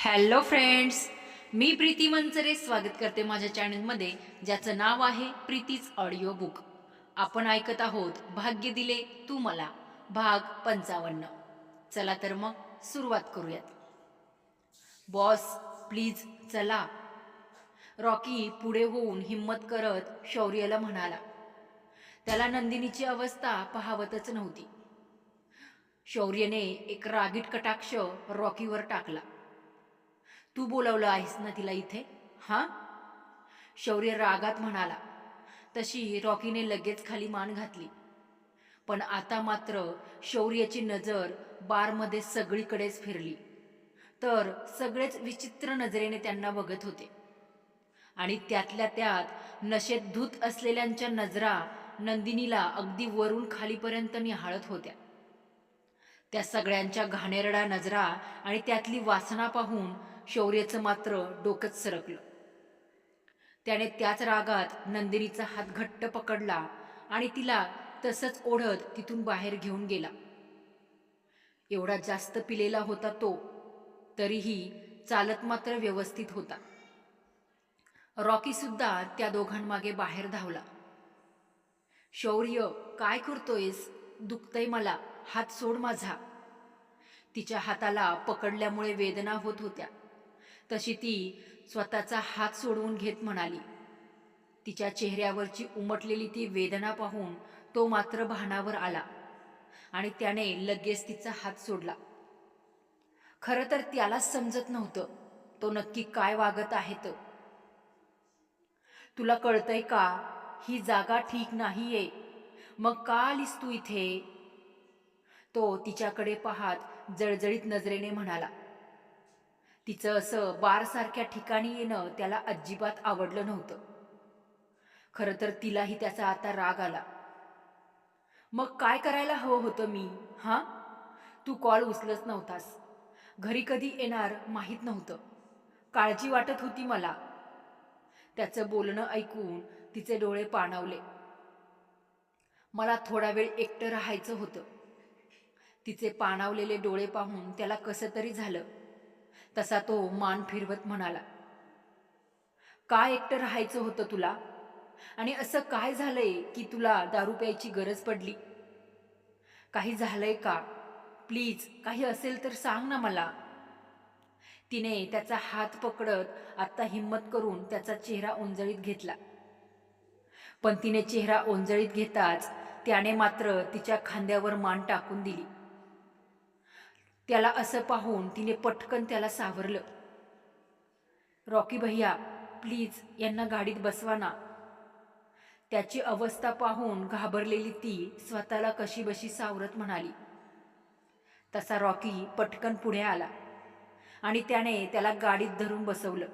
Hello friends मी प्रीती मंचरे स्वागत करते माझ्या चॅनलमध्ये ज्याचं नाव आहे प्रीतीच ऑडिओ बुक आपण ऐकत आहोत भाग्य दिले तू मला भाग पंचावन्न. चला तर मग सुरुवात करूयात. बॉस प्लीज चला. रॉकी पुढे होऊन हिम्मत करत शौर्यला म्हणाला. त्याला नंदिनीची अवस्था पाहावतच नव्हती. शौर्यने एक रागीट कटाक्ष रॉकीवर टाकला. तू बोलवलं आहेस ना तिला इथे? हां? शौर्य रागात म्हणाला. तशी रॉकीने लगेच खाली मान घातली. पण आता मात्र शौर्याची नजर बारमध्ये सगळीकडेच फिरली. तर सगळेच विचित्र नजरेने त्यांना बघत होते. आणि त्यातल्या त्यात नशेत धूत असलेल्यांच्या नजरा नंदिनीला अगदी वरून खालीपर्यंत निहाळत होत्या. त्या सगळ्यांच्या घाणेरडा नजरा आणि त्यातली वासना पाहून शौर्याचं मात्र डोकंच सरकलं. त्याने त्याच रागात नंदिनीचा हात घट्ट पकडला आणि तिला तसंच ओढत तिथून बाहेर घेऊन गेला. एवढा जास्त पिलेला होता तो तरीही चालत मात्र व्यवस्थित होता. रॉकी सुद्धा त्या दोघांमागे बाहेर धावला. शौर्य काय करतोयस? दुखतय मला. हात सोड माझा. तिच्या हाताला पकडल्यामुळे वेदना होत होत्या. तशी ती स्वतःचा हात सोडवून घेत म्हणाली. तिच्या चेहऱ्यावरची उमटलेली ती वेदना पाहून तो मात्र भानावर आला आणि त्याने लगेच तिचा हात सोडला. खरं तर त्यालाच समजत नव्हतं तो नक्की काय वागत आहे तर तुला कळतंय का? ही जागा ठीक नाहीये. मग का आलीस तू इथे? तो तिच्याकडे पाहात जळजळीत नजरेने म्हणाला. तिचं असं बारसारख्या ठिकाणी येणं त्याला अजिबात आवडलं नव्हतं. खरं तर तिलाही त्याचा आता राग आला. मग काय करायला हवं होतं मी हां? तू कॉल उचलत नव्हतास. घरी कधी येणार माहीत नव्हतं. काळजी वाटत होती मला. त्याचं बोलणं ऐकून तिचे डोळे पाणावले. मला थोडा वेळ एकटं राहायचं होतं. तिचे पाणावलेले डोळे पाहून त्याला कसं तरी झालं. तसा तो मान फिरवत म्हणाला काय एकटं राहायचं होतं तुला? आणि असं काय झालंय की तुला दारू प्यायची गरज पडली? काही झालंय का? प्लीज काही असेल तर सांग ना मला. तिने त्याचा हात पकडत आत्ता हिम्मत करून त्याचा चेहरा ओंजळीत घेतला. पण तिने चेहरा ओंजळीत घेताच त्याने मात्र तिच्या खांद्यावर मान टाकून दिली. त्याला असं पाहून तिने पटकन त्याला सावरलं. रॉकी भैया प्लीज यांना गाडीत बसवा ना. त्याची अवस्था पाहून घाबरलेली ती स्वतःला कशीबशी सावरत म्हणाली. तसा रॉकी पटकन पुढे आला आणि त्याने त्याला गाडीत धरून बसवलं.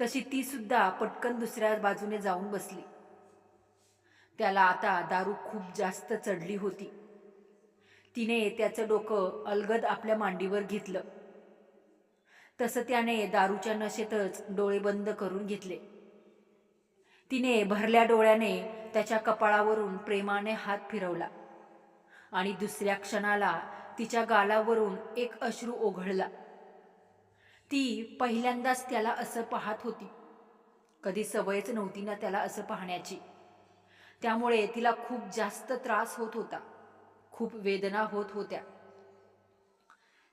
तशी ती सुद्धा पटकन दुसऱ्या बाजूने जाऊन बसली. त्याला आता दारू खूप जास्त चढली होती. तिने त्याचं डोकं अलगद आपल्या मांडीवर घेतलं. तसं त्याने दारूच्या नशेतच डोळे बंद करून घेतले. तिने भरल्या डोळ्याने त्याच्या कपाळावरून प्रेमाने हात फिरवला आणि दुसऱ्या क्षणाला तिच्या गालावरून एक अश्रू ओघळला. ती पहिल्यांदाच त्याला असं पाहत होती. कधी सवयच नव्हती ना त्याला असं पाहण्याची. त्यामुळे तिला खूप जास्त त्रास होत होता. खूप वेदना होत होत्या.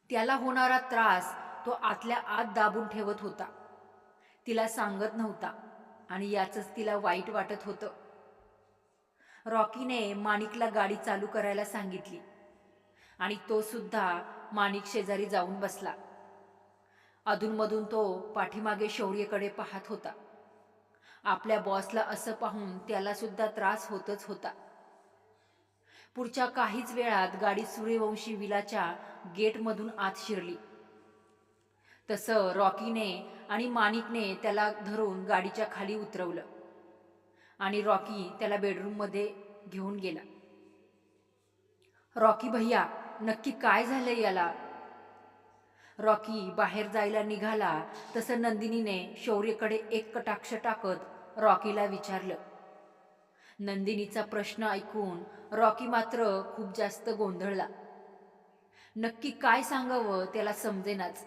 त्याला होणारा त्रास तो आतल्या आत दाबून ठेवत होता. तिला सांगत नव्हता आणि याचंच तिला वाईट वाटत होतं. रॉकीने माणिकला गाडी चालू करायला सांगितली आणि तो सुद्धा माणिक शेजारी जाऊन बसला. अधूनमधून तो पाठीमागे शौर्यकडे पाहत होता. आपल्या बॉसला असं पाहून त्याला सुद्धा त्रास होतच होता. पुढच्या काहीच वेळात गाडी सूर्यवंशी विलाच्या गेटमधून आत शिरली. तसं रॉकीने आणि माणिकने त्याला धरून गाडीच्या खाली उतरवलं आणि रॉकी त्याला बेडरूममध्ये घेऊन गेला. रॉकी भैया नक्की काय झालंय याला? रॉकी बाहेर जायला निघाला तसं नंदिनीने शौर्यकडे एक कटाक्ष टाकत रॉकीला विचारलं. नंदिनीचा प्रश्न ऐकून रॉकी मात्र खूप जास्त गोंधळला. नक्की काय सांगावं त्याला समजेनाच.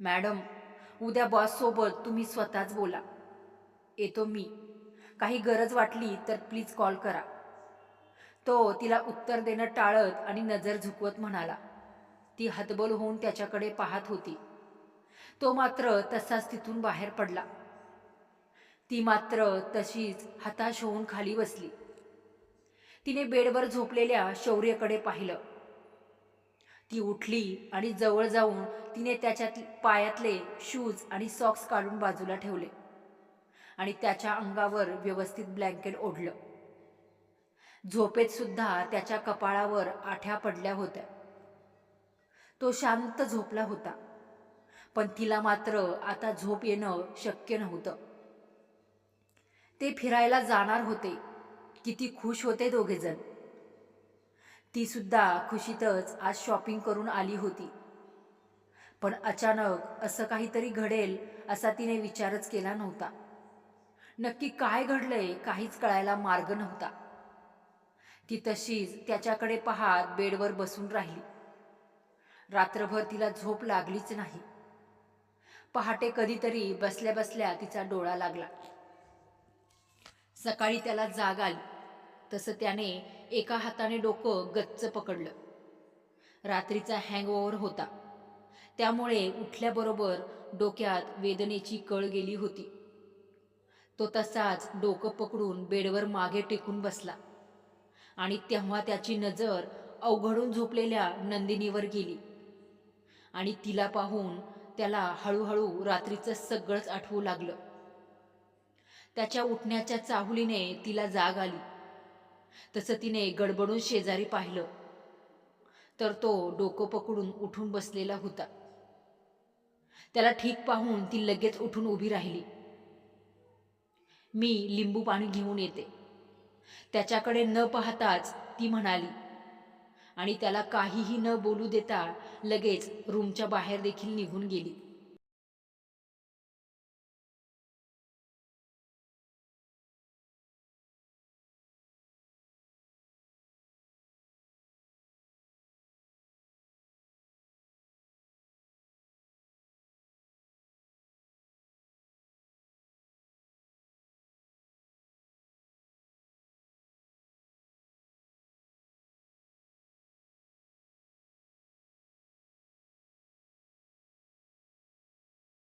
मॅडम उद्या बॉससोबत तुम्ही स्वतःच बोला. येतो मी. काही गरज वाटली तर प्लीज कॉल करा. तो तिला उत्तर देणं टाळत आणि नजर झुकवत म्हणाला. ती हतबल होऊन त्याच्याकडे पाहत होती. तो मात्र तसाच तिथून बाहेर पडला. ती मात्र तशीच हताश होऊन खाली बसली. तिने बेडवर झोपलेल्या शौर्यकडे पाहिलं. ती उठली आणि जवळ जाऊन तिने त्याच्यात पायातले शूज आणि सॉक्स काढून बाजूला ठेवले आणि त्याच्या अंगावर व्यवस्थित ब्लँकेट ओढलं. झोपेत सुद्धा त्याच्या कपाळावर आठ्या पडल्या होत्या. तो शांत झोपला होता पण तिला मात्र आता झोप येणं शक्य नव्हतं. ते फिरायला जाणार होते. किती खुश होते दोघेजण. ती सुद्धा खुशीतच आज शॉपिंग करून आली होती. पण अचानक असं काहीतरी घडेल असा तिने विचारच केला नव्हता. नक्की काय घडलंय काहीच कळायला मार्ग नव्हता. ती तशीच त्याच्याकडे पाहत बेडवर बसून राहिली. रात्रभर तिला झोप लागलीच नाही. पहाटे कधीतरी बसल्या बसल्या तिचा डोळा लागला. सकाळी त्याला जाग आली. तसं त्याने एका हाताने डोकं गच्च पकडलं. रात्रीचा हँगओव्हर होता. त्यामुळे उठल्याबरोबर डोक्यात वेदनेची कळ गेली होती. तो तसाच डोकं पकडून बेडवर मागे टेकून बसला. आणि तेव्हा त्याची नजर अवघडून झोपलेल्या नंदिनीवर गेली. आणि तिला पाहून त्याला हळूहळू रात्रीचं सगळंच आठवू लागलं. त्याच्या उठण्याच्या चाहुलीने तिला जाग आली. तसं तिने गडबडून शेजारी पाहिलं. तर तो डोकं पकडून उठून बसलेला होता. त्याला ठीक पाहून ती लगेच उठून उभी राहिली. मी लिंबू पाणी घेऊन येते. त्याच्याकडे न पाहताच ती म्हणाली. आणि त्याला काहीही न बोलू देता लगेच रूमच्या बाहेर देखील निघून गेली.